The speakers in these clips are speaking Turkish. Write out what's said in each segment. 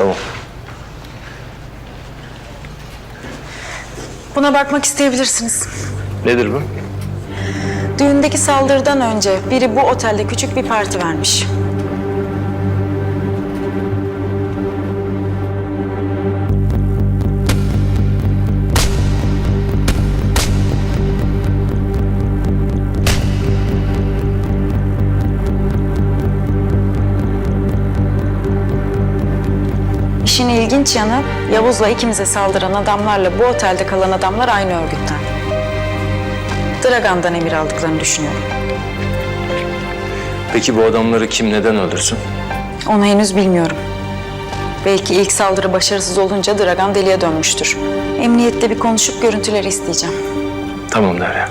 Tamam. Buna bakmak isteyebilirsiniz. Nedir bu? Düğündeki saldırıdan önce biri bu otelde küçük bir parti vermiş. İlginç yanı Yavuz'la ikimize saldıran adamlarla bu otelde kalan adamlar aynı örgütten. Dragan'dan emir aldıklarını düşünüyorum. Peki bu adamları kim neden öldürsün? Onu henüz bilmiyorum. Belki ilk saldırı başarısız olunca Dragan deliye dönmüştür. Emniyette bir konuşup görüntüleri isteyeceğim. Tamam Derya.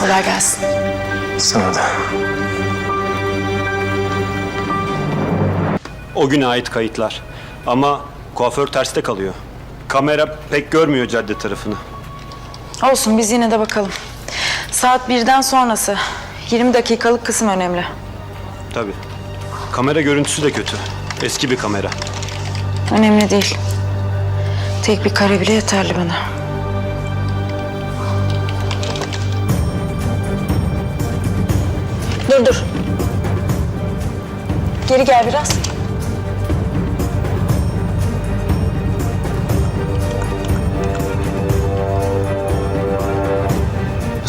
Kolay gelsin. Sana da. O güne ait kayıtlar. Ama kuaför terste kalıyor. Kamera pek görmüyor cadde tarafını. Olsun biz yine de bakalım. Saat birden sonrası. 20 dakikalık kısım önemli. Tabii. Kamera görüntüsü de kötü. Eski bir kamera. Önemli değil. Tek bir kare bile yeterli bana. Dur dur. Geri gel biraz.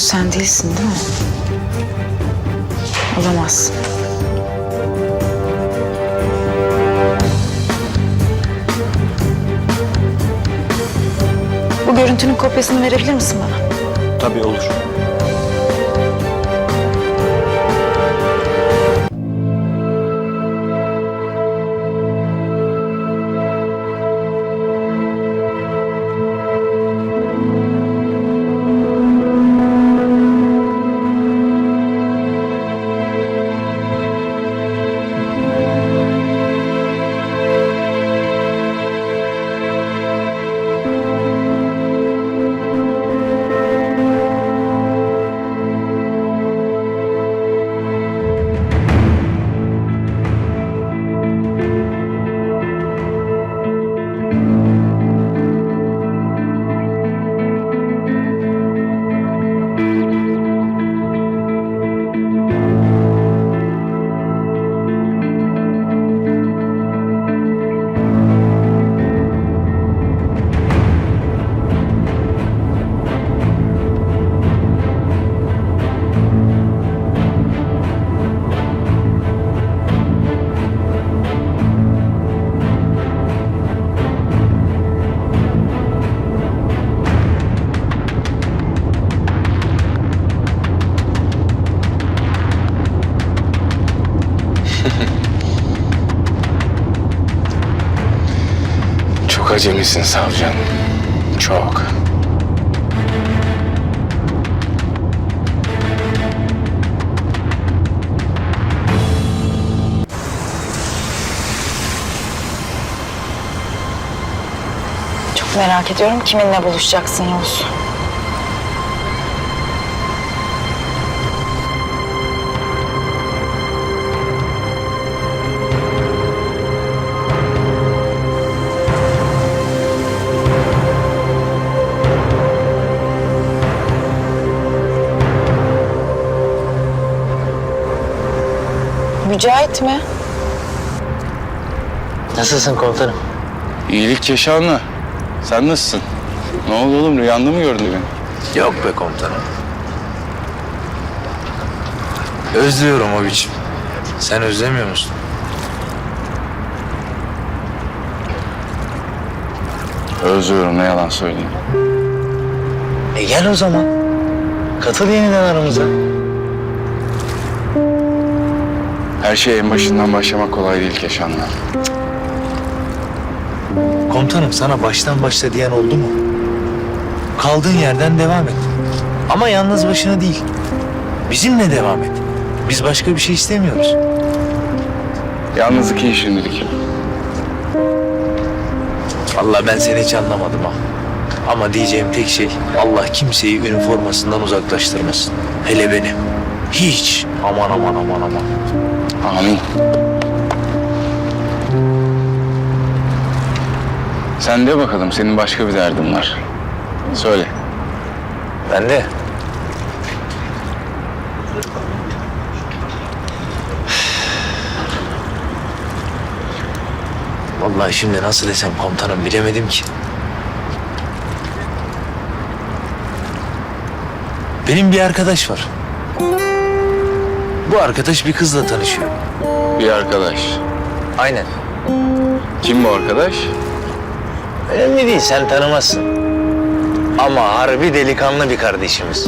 Sen değilsin değil mi? Olamazsın. Bu görüntünün kopyasını verebilir misin bana? Tabii olur. Acemisin savcım. Çok. Çok merak ediyorum kiminle buluşacaksın Yavuz. Mücahit mi? Nasılsın komutanım? İyilik Keşanlı. Sen nasılsın? Ne oldu oğlum? Rüyanda mı gördün beni? Yok be komutanım. Özlüyorum o biçim. Sen özlemiyor musun? Özlüyorum ne yalan söyleyeyim. E gel o zaman. Katıl yeniden aramıza. Her şey en başından başlamak kolay değil Keşanlı. Komutanım sana baştan başla diyen oldu mu? Kaldığın yerden devam et. Ama yalnız başına değil. Bizimle devam et. Biz başka bir şey istemiyoruz. Yalnızlık iyi şimdilik. Vallahi ben seni hiç anlamadım ha. Ama diyeceğim tek şey Allah kimseyi üniformasından uzaklaştırmasın. Hele beni. Hiç. Aman aman aman aman. Amin. Sen de bakalım senin başka bir derdin var. Söyle. Ben de. Vallahi şimdi nasıl desem komutanım bilemedim ki. Benim bir arkadaş var. Bu arkadaş bir kızla tanışıyor. Bir arkadaş. Aynen. Kim bu arkadaş? Önemli değil sen tanımazsın. Ama harbi delikanlı bir kardeşimiz.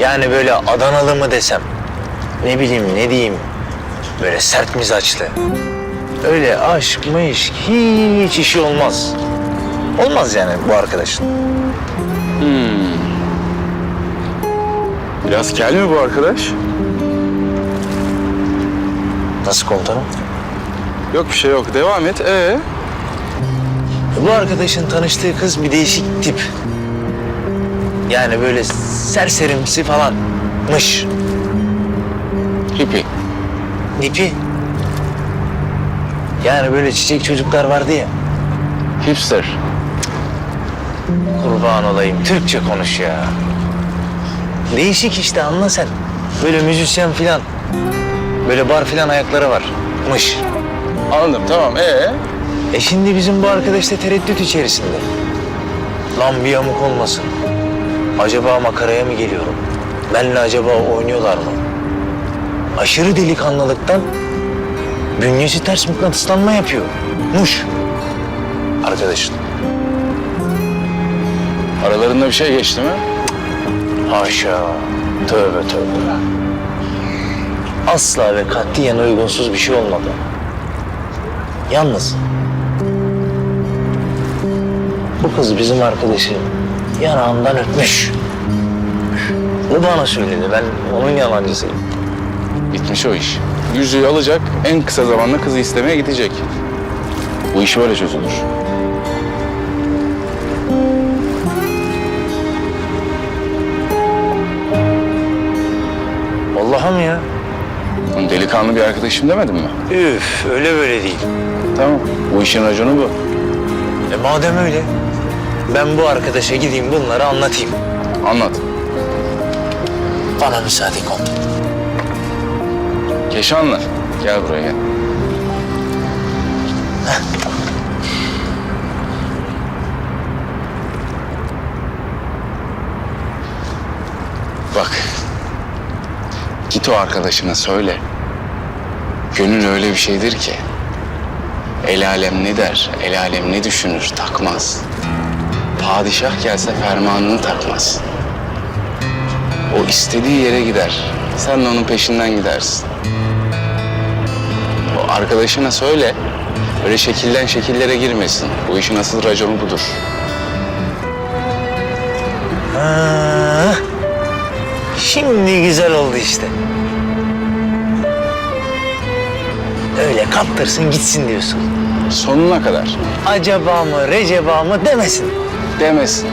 Yani böyle Adanalı mı desem. Ne bileyim ne diyeyim. Böyle sert mizaçlı. Öyle aşk mayışk hiç işi olmaz. Olmaz yani bu arkadaşın. Biraz kel mi bu arkadaş? Nasıl komutanım? Yok bir şey yok. Devam et. Ee? Bu arkadaşın tanıştığı kız bir değişik tip. Yani böyle serserimsi falanmış. Hippie. Nipi. Yani böyle çiçek çocuklar vardı ya. Hipster. Kurban olayım. Türkçe konuş ya. Değişik işte anla sen. Böyle müzisyen filan. Böyle bar filan ayakları var. Mış. Anladım tamam. Ee? E şimdi bizim bu arkadaş da tereddüt içerisinde. Lan bir yamuk olmasın. Acaba makaraya mı geliyorum? Benle acaba oynuyorlar mı? Aşırı delikanlılıktan bünyesi ters mıknatıslanma yapıyor. Muş. Arkadaşın. Aralarında bir şey geçti mi? Haşa. Tövbe tövbe. Asla ve katiyen uygunsuz bir şey olmadı. Yalnız bu kız bizim arkadaşı yanağından öpmüş. Bu bana söyledi. Ben onun yalancısıyım. Bitmiş o iş. Yüzüğü alacak, en kısa zamanda kızı istemeye gidecek. Bu iş böyle çözülür. Allah'ım ya. Delikanlı bir arkadaşım demedim mi? Üf öyle böyle değil. Tamam. Bu işin raconu bu. E madem öyle ben bu arkadaşa gideyim bunları anlatayım. Anlat. Bana müsaade komutanım. Keşanlı. Gel buraya gel. Bak. Git o arkadaşına söyle. Gönül öyle bir şeydir ki. El alem ne der, el alem ne düşünür takmaz. Padişah gelse fermanını takmaz. O istediği yere gider. Sen de onun peşinden gidersin. O arkadaşına söyle. Öyle şekilden şekillere girmesin. Bu işin asıl raconu budur. Ha, şimdi güzel oldu işte. Öyle kaptırsın gitsin diyorsun. Sonuna kadar. Acaba mı, receba mı demesin. Demesin.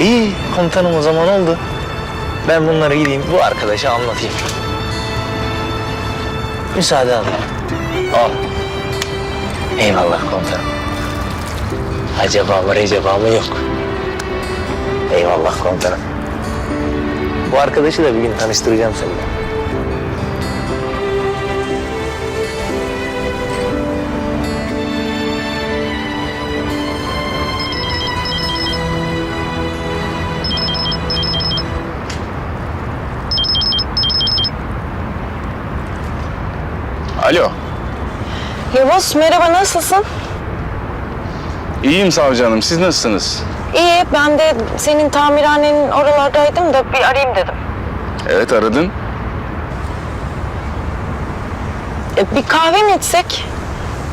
İyi komutanım o zaman oldu. Ben bunları gideyim bu arkadaşa anlatayım. Müsaade al. Al. Eyvallah komutanım. Acaba mı, receba mı yok. Eyvallah komutanım. Bu arkadaşı da bir gün tanıştıracağım seninle. Alo. Yavuz merhaba nasılsın? İyiyim savcı hanım. Siz nasılsınız? İyi ben de senin tamirhanenin oralardaydım da bir arayayım dedim. Evet aradın. E, bir kahve mi içsek?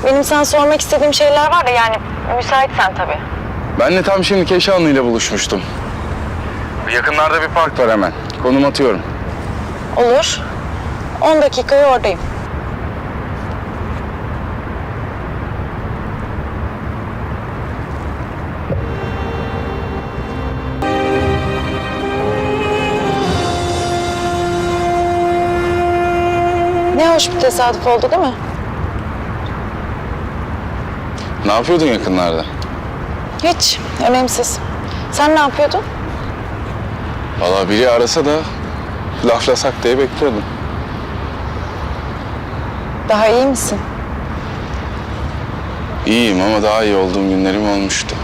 Benim sana sormak istediğim şeyler var da yani müsaitsen tabii. Ben de tam şimdi Keşanlı ile buluşmuştum. Yakınlarda bir park var hemen. Konum atıyorum. Olur. 10 dakikaya oradayım. Hoş bir tesadüf oldu değil mi? Ne yapıyordun yakınlarda? Hiç, önemsiz. Sen ne yapıyordun? Valla biri arasa da laflasak diye bekliyordum. Daha iyi misin? İyiyim ama daha iyi olduğum günlerim olmuştu.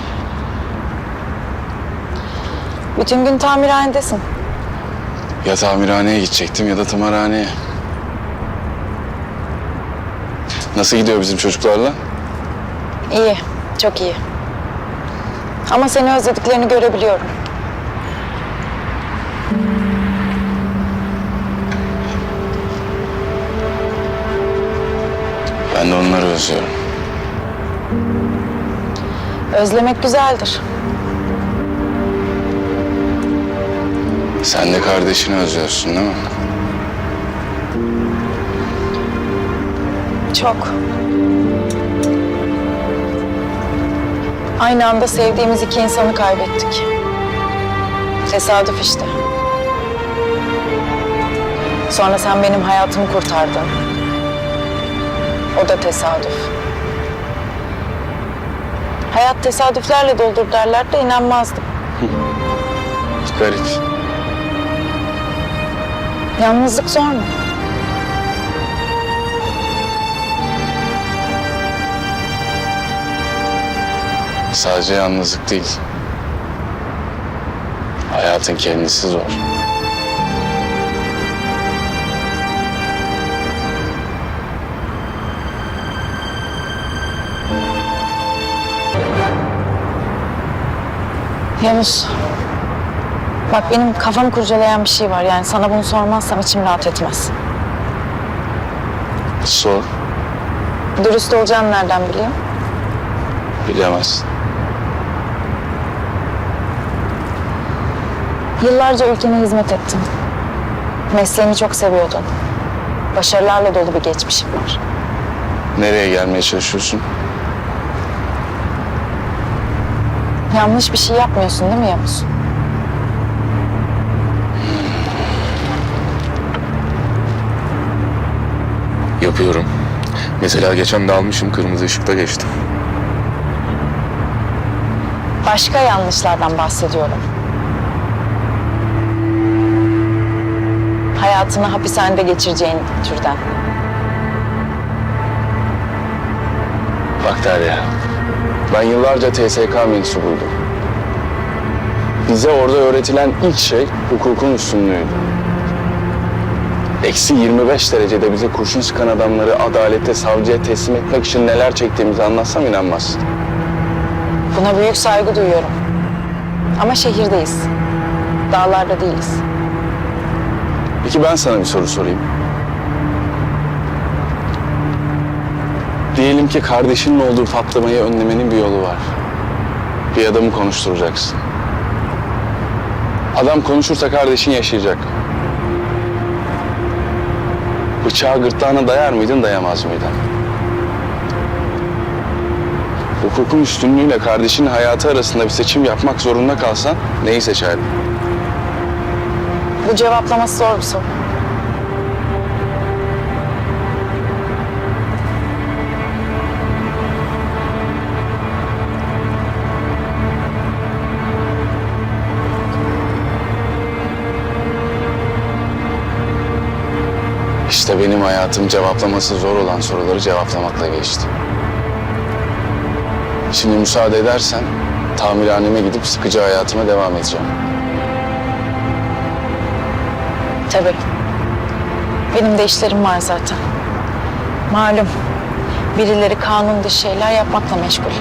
Bütün gün tamirhanedesin. Ya tamirhaneye gidecektim ya da tımarhaneye. Nasıl gidiyor bizim çocuklarla? İyi, çok iyi. Ama seni özlediklerini görebiliyorum. Ben de onları özlüyorum. Özlemek güzeldir. Sen de kardeşini özlüyorsun değil mi? Çok. Aynı anda sevdiğimiz iki insanı kaybettik. Tesadüf işte. Sonra sen benim hayatımı kurtardın. O da tesadüf. Hayat tesadüflerle doldur derler de inanmazdım. Garip. Yalnızlık zor mu? Sadece yalnızlık değil. Hayatın kendisi zor. Yavuz. Bak benim kafamı kurcalayan bir şey var. Yani sana bunu sormazsam içim rahat etmez. Sor, Dürüst olacağını nereden biliyor? bilemezsin. Yıllarca ülkene hizmet ettin. Mesleğini çok seviyordun. Başarılarla dolu bir geçmişin var. Nereye gelmeye çalışıyorsun? Yanlış bir şey yapmıyorsun değil mi Yavuz? Yapıyorum. Mesela geçen de almışım kırmızı ışıkta geçtim. Başka yanlışlardan bahsediyorum. Hayatını hapishanede geçireceğin türden. Bak Derya, ben yıllarca TSK mensubuydum. Bize orada öğretilen ilk şey hukukun üstünlüğüydü. Eksi 25 derecede bize kurşun sıkan adamları adalete, savcıya teslim etmek için neler çektiğimizi anlatsam inanmazsın. Buna büyük saygı duyuyorum. Ama şehirdeyiz. Dağlarda değiliz. Peki ben sana bir soru sorayım. Diyelim ki kardeşinin olduğu patlamayı önlemenin bir yolu var. Bir adamı konuşturacaksın. Adam konuşursa kardeşin yaşayacak. Bıçağı gırtlağına dayar mıydın, dayamaz mıydın? Hukukun üstünlüğüyle kardeşinin hayatı arasında bir seçim yapmak zorunda kalsan neyi seçerdin? Bu cevaplaması zor bir soru. İşte benim hayatım cevaplaması zor olan soruları cevaplamakla geçti. Şimdi müsaade edersen tamirhaneme gidip sıkıcı hayatıma devam edeceğim. Tabii. Benim de işlerim var zaten. Malum. Birileri kanun dışı şeyler yapmakla meşgul.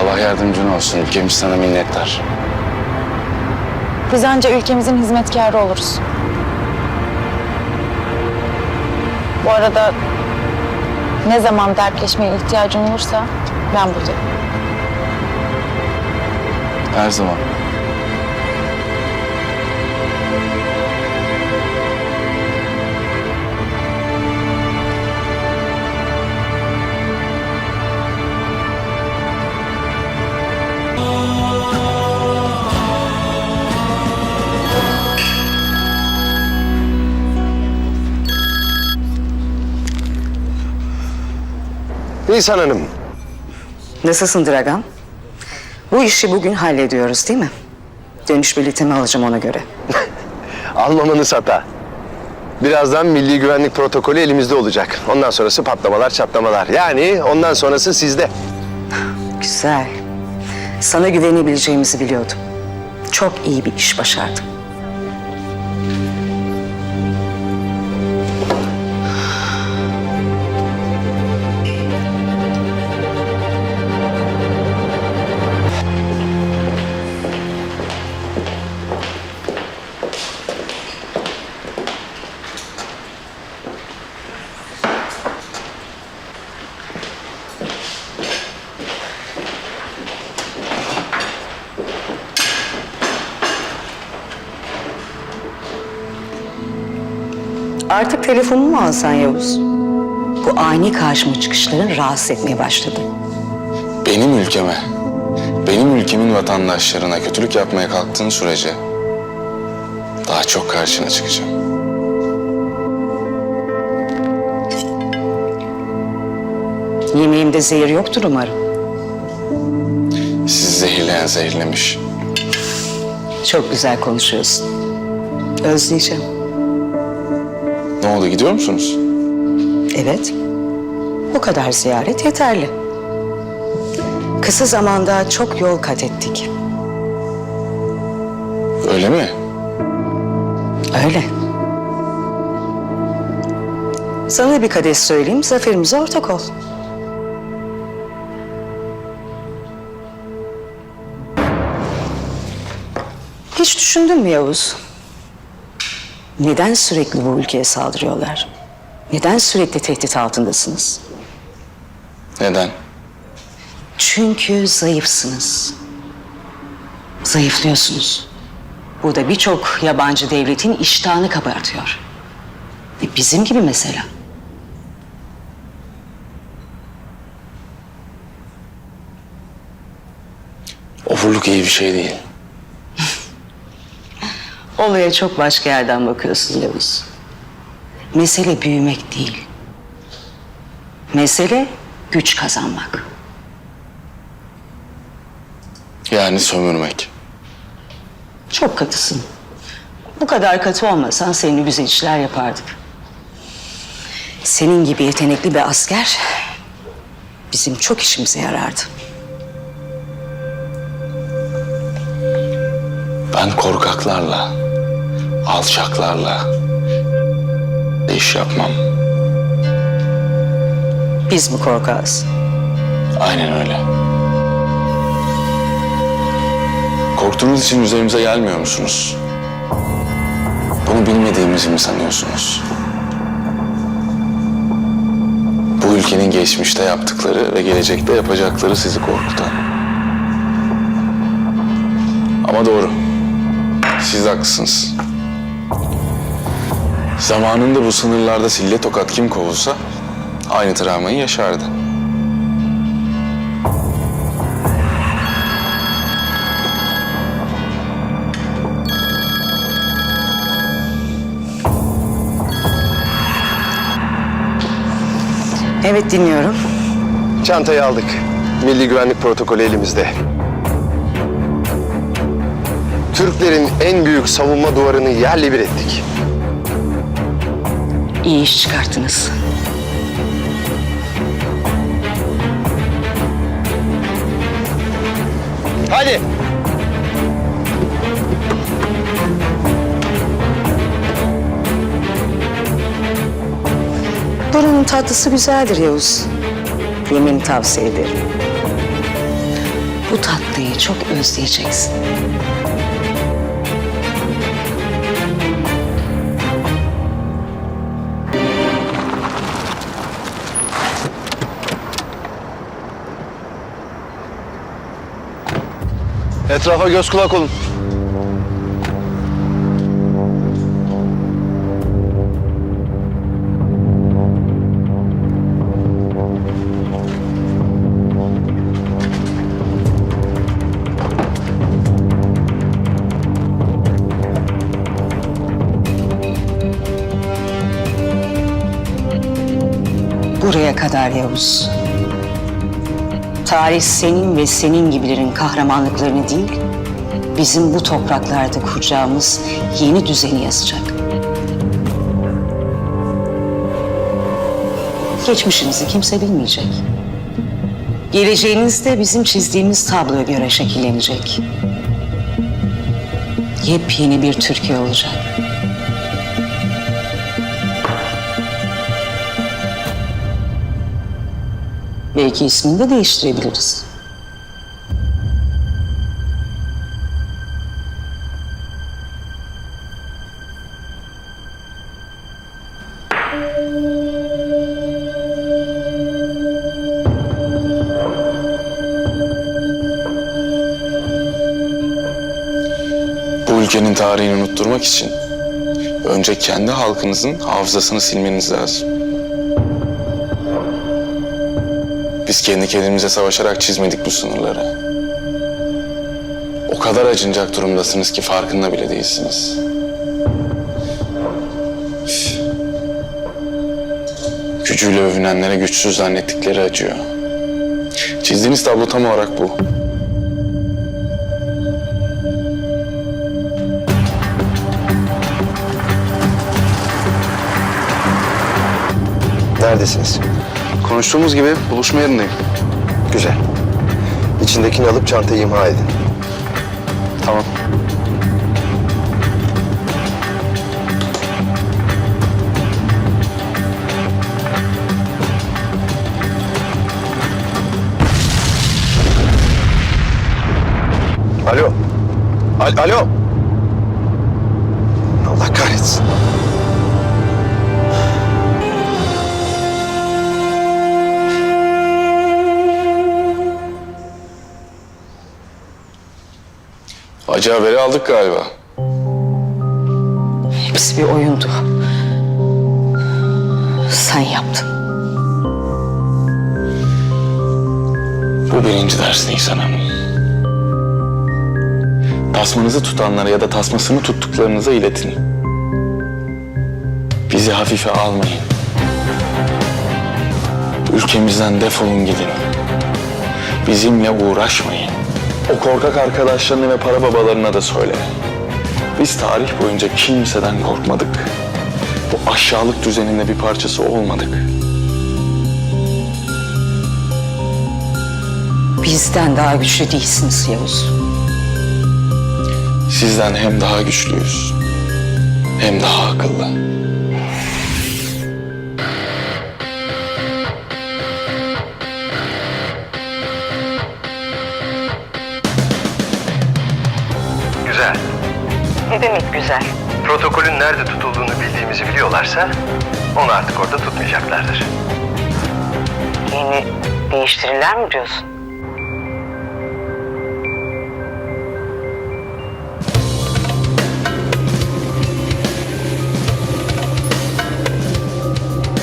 Allah yardımcın olsun. Ülkemiz sana minnettar. Biz anca ülkemizin hizmetkarı oluruz. Bu arada ne zaman dertleşmeye ihtiyacın olursa ben buradayım. Her zaman. Nisan Hanım. Nasılsın Dragan? Bu işi bugün hallediyoruz değil mi? Dönüş biletimi alacağım ona göre. almamanız hata. Birazdan milli güvenlik protokolü elimizde olacak. Ondan sonrası patlamalar, çatlamalar. Yani ondan sonrası sizde. Güzel. Sana güvenebileceğimizi biliyordum. Çok iyi bir iş başardın. Artık telefonumu mu alsan Yavuz? Bu ani karşıma çıkışların rahatsız etmeye başladı. Benim ülkeme, benim ülkemin vatandaşlarına kötülük yapmaya kalktığın sürece daha çok karşına çıkacağım. Yemeğimde zehir yoktur umarım. Sizi zehirleyen zehirlemiş. Çok güzel konuşuyorsun. Özleyeceğim. Ne oldu gidiyor musunuz? Evet. Bu kadar ziyaret yeterli. Kısa zamanda çok yol kat ettik. Öyle mi? Öyle. Sana bir kadeh söyleyeyim, zaferimize ortak ol. Hiç düşündün mü Yavuz? Neden sürekli bu ülkeye saldırıyorlar? Neden sürekli tehdit altındasınız? Neden? Çünkü zayıfsınız. Zayıflıyorsunuz. Bu da birçok yabancı devletin iştahını kabartıyor. E bizim gibi mesela. Ofurluk iyi bir şey değil. Olaya çok başka yerden bakıyorsun Yavuz. Mesele büyümek değil. Mesele güç kazanmak. Yani sömürmek. Çok katısın. Bu kadar katı olmasan seninle güzel işler yapardık. Senin gibi yetenekli bir asker bizim çok işimize yarardı. Ben korkaklarla, alçaklarla iş yapmam. Biz mi korkağız? Aynen öyle. Korktuğunuz için üzerimize gelmiyor musunuz? Bunu bilmediğimizi mi sanıyorsunuz? Bu ülkenin geçmişte yaptıkları ve gelecekte yapacakları sizi korkutan. Ama doğru. Siz haklısınız. Zamanında bu sınırlarda sille tokat kim kovulsa aynı travmayı yaşardı. Evet dinliyorum. Çantayı aldık. Milli güvenlik protokolü elimizde. Türklerin en büyük savunma duvarını yerle bir ettik. İyi iş çıkarttınız. Hadi. Buranın tatlısı güzeldir Yavuz. Yemin tavsiye ederim. Bu tatlıyı çok özleyeceksin. Etrafa göz kulak olun. Buraya kadar Yavuz. Tarih senin ve senin gibilerin kahramanlıklarını değil, bizim bu topraklarda kuracağımız yeni düzeni yazacak. Geçmişinizi kimse bilmeyecek. Geleceğiniz de bizim çizdiğimiz tabloya göre şekillenecek. Yepyeni bir Türkiye olacak. Belki ismini de değiştirebiliriz. Bu ülkenin tarihini unutturmak için önce kendi halkınızın hafızasını silmeniz lazım. Kendi kendimize savaşarak çizmedik bu sınırları. O kadar acınacak durumdasınız ki farkında bile değilsiniz. Üf. Gücüyle övünenlere güçsüz zannettikleri acıyor. Çizdiğiniz tablo tam olarak bu. Neredesiniz? Konuştuğumuz gibi buluşma yerindeyim. Güzel. İçindekini alıp çantayı imha edin. Tamam. Alo. Al Alo. Acı haberi aldık galiba. Hepsi bir oyundu. Sen yaptın. Bu birinci ders Nisan Hanım. Tasmanızı tutanlara ya da tasmasını tuttuklarınıza iletin. Bizi hafife almayın. Ülkemizden defolun gidin. Bizimle uğraşmayın. O korkak arkadaşlarına ve para babalarına da söyle. Biz tarih boyunca kimseden korkmadık. Bu aşağılık düzenin de bir parçası olmadık. Bizden daha güçlü değilsiniz Yavuz. Sizden hem daha güçlüyüz, hem daha akıllı. Nerede tutulduğunu bildiğimizi biliyorlarsa onu artık orada tutmayacaklardır. Yeni değiştirirler mi diyorsun?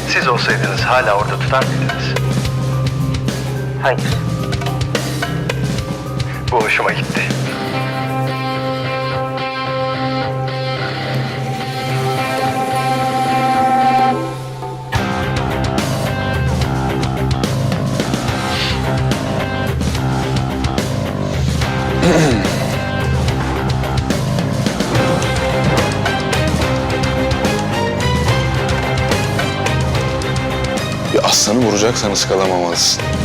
Siz olsaydınız hala orada tutar mıydınız? Hayır. Bu hoşuma gitti. Bir aslanı vuracaksanız kalamamalısın.